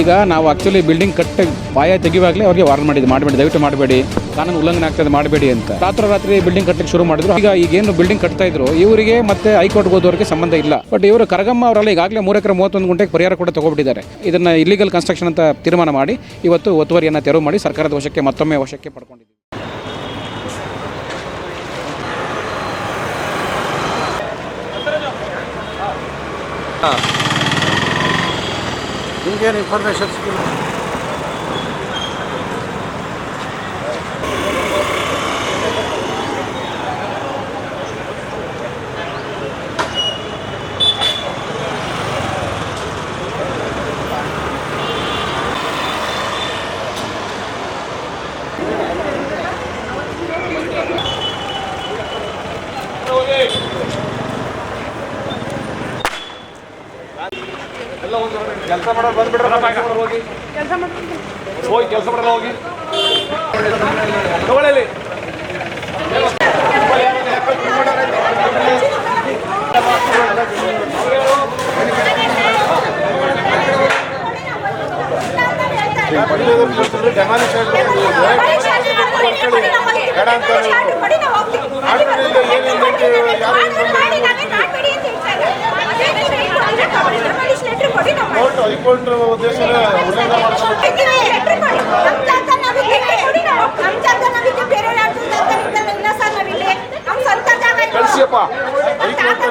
ಈಗ ನಾವು actually building ಕಟ್ಟ ಪಾಯ ತೆಗಿವಾಗಲೇ ಅವ್ರಿಗೆ ವಾರ್ನ್ ಮಾಡಿದ್ದು, ಮಾಡಬೇಡಿ, ದಯವಿಟ್ಟು ಮಾಡಬೇಡಿ. ಕಾನೂನು ಉಲ್ಲಂಘನೆ ಆಗ್ತದೆ, ಮಾಡಬೇಡಿ ಅಂತ. ರಾತ್ರೋರಾತ್ರಿ ಬಿಲ್ಡಿಂಗ್ ಕಟ್ಟಕ್ಕೆ ಶುರು ಮಾಡಿದ್ರು. ಈಗ ಈಗೇನು ಬಿಲ್ಡಿಂಗ್ ಕಟ್ತಾ ಇದ್ರು, ಇವರಿಗೆ ಮತ್ತೆ ಹೈಕೋರ್ಟ್ ಹೋದವರಿಗೆ ಸಂಬಂಧ ಇಲ್ಲ. ಬಟ್ ಇವರು ಕರಗಮ್ಮ ಅವರಲ್ಲಿ ಈಗಾಗಲೇ ಮೂರು ಎಕರೆ ಮೂವತ್ತೊಂದು ಗುಂಟೆಗೆ ಪರಿಹಾರ ಕೂಡ ತಗೊಬಿಟ್ಟಿದ್ದಾರೆ. ಇದನ್ನ ಇಲ್ಲಿಗಲ್ ಕನ್ಸ್ಟ್ರಕ್ಷನ್ ಅಂತ ತೀರ್ಮಾನ ಮಾಡಿ, ಇವತ್ತು ಒತ್ತುವರಿಯನ್ನು ತೆರವು ಮಾಡಿ ಸರ್ಕಾರದ ವಶಕ್ಕೆ ಮತ್ತೊಮ್ಮೆ ವಶಕ್ಕೆ ಪಡ್ಕೊಂಡಿದ್ದೀವಿ. ನಿಮ್ಗೇನು ఇంకేం ఇన్ఫర్మేషన్స్ ಕೆಲಸ ಹೋಗಿ ಹೋಗಿ. ಕೆಲಸ ಮಾಡಲ್ಲ ಹೋಗಿ.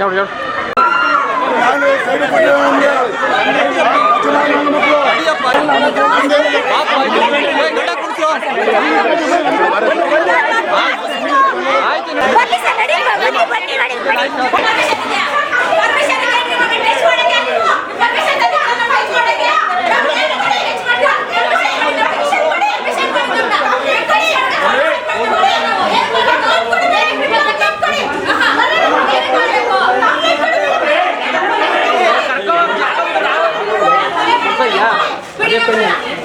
ನೋಡಿ ನೋಡಿ ಆಯ್ತು Pero.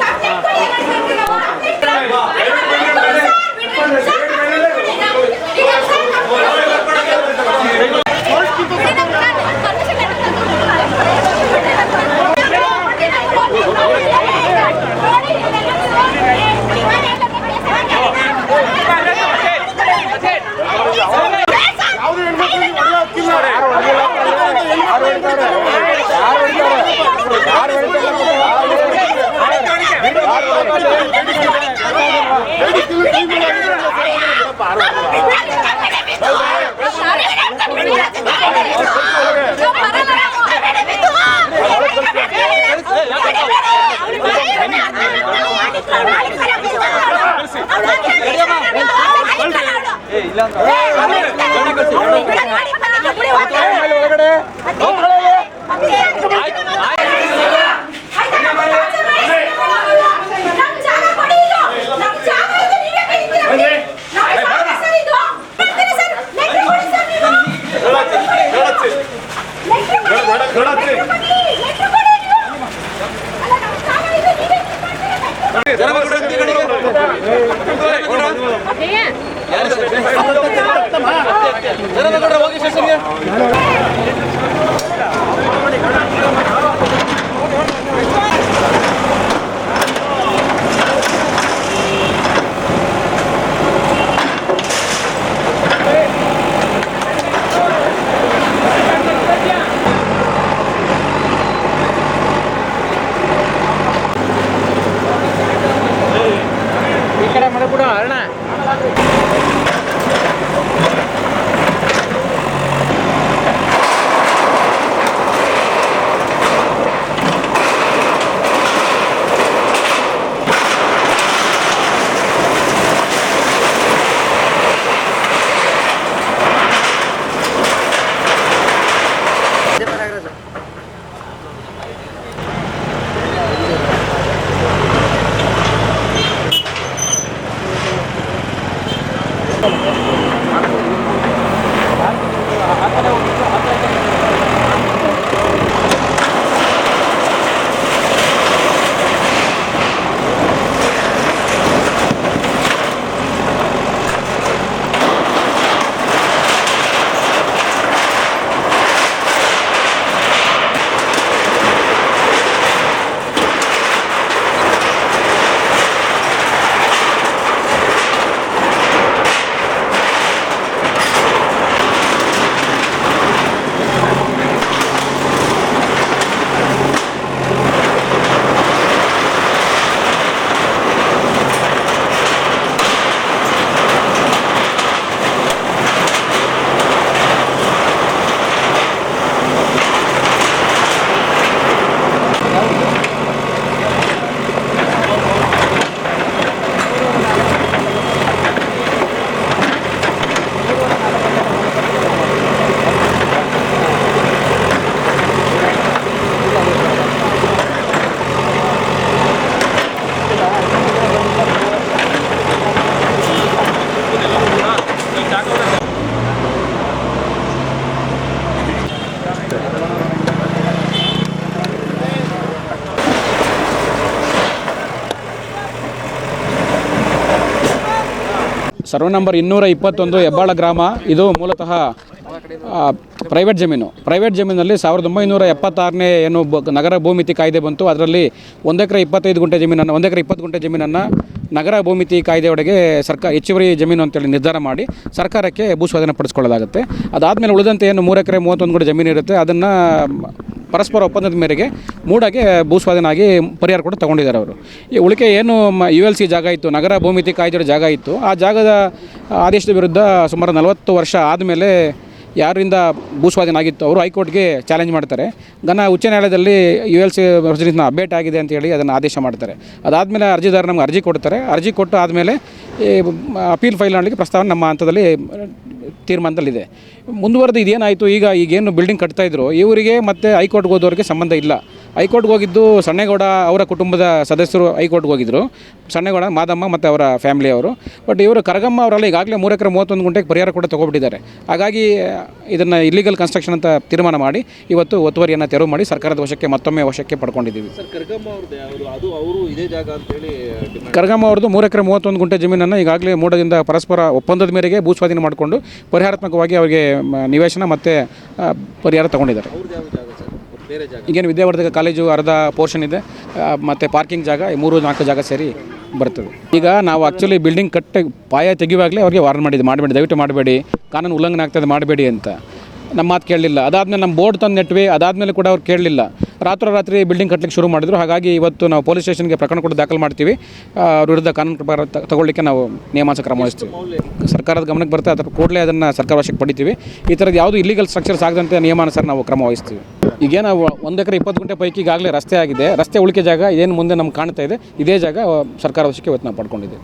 一辆 Survey number ಇನ್ನೂರ ಇಪ್ಪತ್ತೊಂದು ಹೆಬ್ಬಾಳ ಗ್ರಾಮ. ಇದು ಮೂಲತಃ ಪ್ರೈವೇಟ್ ಜಮೀನು. ಪ್ರೈವೇಟ್ ಜಮೀನಲ್ಲಿ ಸಾವಿರದ ಒಂಬೈನೂರ ಎಪ್ಪತ್ತಾರನೇ ಏನು ನಗರ ಭೂಮಿತಿ ಕಾಯ್ದೆ ಬಂತು. ಅದರಲ್ಲಿ ಒಂದು ಎಕರೆ ಇಪ್ಪತ್ತೈದು ಗುಂಟೆ ಜಮೀನನ್ನು, ಒಂದು ಎಕರೆ ಇಪ್ಪತ್ತು ಗುಂಟೆ ಜಮೀನನ್ನು ನಗರ ಭೂಮಿತಿ ಕಾಯ್ದೆಯೊಳಗೆ ಸರ್ಕಾರ ಹೆಚ್ಚುವರಿ ಜಮೀನು ಅಂತೇಳಿ ನಿರ್ಧಾರ ಮಾಡಿ ಸರ್ಕಾರಕ್ಕೆ ಭೂ ಸ್ವಾಧೀನ ಪಡಿಸ್ಕೊಳ್ಳಲಾಗುತ್ತೆ. ಅದಾದಮೇಲೆ ಉಳಿದಂತೆ ಏನು ಮೂರು ಎಕರೆ ಮೂವತ್ತೊಂದು ಗುಂಟೆ ಜಮೀನು ಇರುತ್ತೆ. ಅದನ್ನು ಪರಸ್ಪರ ಒಪ್ಪಂದದ ಮೇರೆಗೆ ಮೂಡಾಗೆ ಭೂ ಸ್ವಾಧೀನ ಆಗಿ ಪರಿಹಾರ ಕೂಡ ತಗೊಂಡಿದ್ದಾರೆ ಅವರು. ಈ ಉಳಿಕೆ ಏನು ಯು ಎಲ್ ಸಿ ಜಾಗ ಇತ್ತು, ನಗರ ಭೂಮಿತಿ ಕಾಯ್ದೆ ಜಾಗ ಇತ್ತು, ಆ ಜಾಗದ ಆದೇಶದ ವಿರುದ್ಧ ಸುಮಾರು ನಲವತ್ತು ವರ್ಷ ಆದಮೇಲೆ ಯಾರಿಂದ ಭೂಸ್ವಾಧೀನ ಆಗಿತ್ತು ಅವರು ಹೈಕೋರ್ಟ್ಗೆ ಚಾಲೆಂಜ್ ಮಾಡ್ತಾರೆ. ಘನ ಉಚ್ಚ ನ್ಯಾಯಾಲಯದಲ್ಲಿ ಯು ಎಲ್ ಸಿ ಅಪ್ಡೇಟ್ ಆಗಿದೆ ಅಂತೇಳಿ ಅದನ್ನು ಆದೇಶ ಮಾಡ್ತಾರೆ. ಅದಾದಮೇಲೆ ಅರ್ಜಿದಾರ ನಮ್ಗೆ ಅರ್ಜಿ ಕೊಡ್ತಾರೆ. ಅರ್ಜಿ ಕೊಟ್ಟು ಆದಮೇಲೆ ಈ ಅಪೀಲ್ ಫೈಲ್ ಮಾಡಲಿಕ್ಕೆ ಪ್ರಸ್ತಾವನೆ ನಮ್ಮ ಹಂತದಲ್ಲಿ ತೀರ್ಮಾನದಲ್ಲಿದೆ. ಮುಂದುವರೆದು ಇದೇನಾಯಿತು, ಈಗ ಈಗೇನು ಬಿಲ್ಡಿಂಗ್ ಕಟ್ತಾಯಿದ್ರು ಇವರಿಗೆ ಮತ್ತು ಹೈಕೋರ್ಟ್ಗೆ ಹೋದವ್ರಿಗೆ ಸಂಬಂಧ ಇಲ್ಲ. ಹೈಕೋರ್ಟ್ಗೆ ಹೋಗಿದ್ದು ಸಣ್ಣೇಗೌಡ ಅವರ ಕುಟುಂಬದ ಸದಸ್ಯರು ಹೈಕೋರ್ಟ್ಗೆ ಹೋಗಿದ್ದರು ಸಣ್ಣೇಗೌಡ ಮಾದಮ್ಮ ಮತ್ತು ಅವರ ಫ್ಯಾಮಿಲಿ ಅವರು. ಬಟ್ ಇವರು ಕರಗಮ್ಮ ಅವರಲ್ಲಿ ಈಗಾಗಲೇ ಮೂರು ಎಕರೆ ಮೂವತ್ತೊಂದು ಗುಂಟೆಗೆ ಪರಿಹಾರ ಕೂಡ ತೊಗೊಬಿಟ್ಟಿದ್ದಾರೆ. ಹಾಗಾಗಿ ಇದನ್ನು ಇಲ್ಲಿಗಲ್ ಕನ್ಸ್ಟ್ರಕ್ಷನ್ ಅಂತ ತೀರ್ಮಾನ ಮಾಡಿ ಇವತ್ತು ಒತ್ತುವರಿಯನ್ನು ತೆರವು ಮಾಡಿ ಸರ್ಕಾರದ ವಶಕ್ಕೆ ಮತ್ತೊಮ್ಮೆ ವಶಕ್ಕೆ ಪಡ್ಕೊಂಡಿದ್ದೀವಿ. ಸರ್ ಕರ್ಗಮ್ಮ ಅವ್ರದ್ದು? ಅವರು ಅದು ಅವರು ಇದೇ ಜಾಗ ಅಂತೇಳಿ ಡಿಮ್ಯಾಂಡ್ ಕರಗಮ್ಮ ಅವ್ರದ್ದು ಮೂರು ಎಕರೆ ಮೂವತ್ತೊಂದು ಗುಂಟೆ ಜಮೀನನ್ನು ಈಗಾಗಲೇ ಮೂಡದಿಂದ ಪರಸ್ಪರ ಒಪ್ಪಂದದ ಮೇರೆಗೆ ಭೂಸ್ವಾಧೀನ ಮಾಡಿಕೊಂಡು ಪರಿಹಾರಾತ್ಮಕವಾಗಿ ಅವರಿಗೆ ನಿವೇಶನ ಮತ್ತು ಪರಿಹಾರ ತಗೊಂಡಿದ್ದಾರೆ. ಈಗೇನು ವಿದ್ಯಾವರ್ಧಕ ಕಾಲೇಜು ಅರ್ಧ ಪೋರ್ಷನ್ ಇದೆ. ಮತ್ತು ಪಾರ್ಕಿಂಗ್ ಜಾಗ, ಈ ಮೂರು ನಾಲ್ಕು ಜಾಗ ಸೇರಿ ಬರ್ತದೆ. ಈಗ ನಾವು ಆ್ಯಕ್ಚುಲಿ ಬಿಲ್ಡಿಂಗ್ ಕಟ್ಟಿ ಪಾಯ ತೆಗೆಯುವಾಗಲೇ ಅವ್ರಿಗೆ ವಾರ್ನ್ ಮಾಡಿದ್ದು. ಮಾಡಬೇಡಿ, ದಯವಿಟ್ಟು ಮಾಡಬೇಡಿ. ಕಾನೂನು ಉಲ್ಲಂಘನೆ ಆಗ್ತದೆ ಮಾಡಬೇಡಿ ಅಂತ. ನಮ್ಮ ಮಾತು ಕೇಳಲಿಲ್ಲ. ಅದಾದಮೇಲೆ ನಮ್ಮ ಬೋರ್ಡ್ ತಂದು ನೆಟ್ವಿ, ಅದಾದಮೇಲೆ ಕೂಡ ಅವ್ರು ಕೇಳಲಿಲ್ಲ. ರಾತ್ರೋರಾತ್ರಿ ಬಿಲ್ಡಿಂಗ್ ಕಟ್ಟಲಿಕ್ಕೆ ಶುರು ಮಾಡಿದ್ರು. ಹಾಗಾಗಿ ಇವತ್ತು ನಾವು ಪೊಲೀಸ್ ಸ್ಟೇಷನ್ಗೆ ಪ್ರಕರಣ ಕೂಡ ದಾಖಲು ಮಾಡ್ತೀವಿ. ಅವ್ರ ವಿರುದ್ಧ ಕಾನೂನು ಪ್ರಕಾರ ತಗೊಳ್ಳಿಕ್ಕೆ ನಾವು ನಿಯಮಾನುಸಾರ ಕ್ರಮ ವಹಿಸ್ತೀವಿ. ಸರ್ಕಾರದ ಗಮನಕ್ಕೆ ಬರುತ್ತೆ, ಅದರ ಕೂಡಲೇ ಅದನ್ನು ಸರ್ಕಾರ ವಶಕ್ಕೆ ಪಡಿತೀವಿ. ಈ ಥರದ್ದು ಯಾವುದು ಇಲ್ಲಿಗಲ್ ಸ್ಟ್ರಕ್ಚರ್ಸ್ ಆಗದಂತೆ ನಿಯಮಾನುಸಾರ ನಾವು ಕ್ರಮ ವಹಿಸ್ತೀವಿ. ಈಗೇನ ನಾವು ಒಂದು ಎಕರೆ ಇಪ್ಪತ್ತು ಗಂಟೆ ಪೈಕಿ ಈಗಾಗಲೇ ರಸ್ತೆ ಆಗಿದೆ. ರಸ್ತೆ ಉಳಿಕೆ ಜಾಗ ಏನು ಮುಂದೆ ನಮ್ಗೆ ಕಾಣ್ತಾ ಇದೆ. ಇದೇ ಜಾಗ ಸರ್ಕಾರ ವಶಕ್ಕೆ ಇವತ್ತು ನಾವು ಪಡ್ಕೊಂಡಿದ್ದೀವಿ.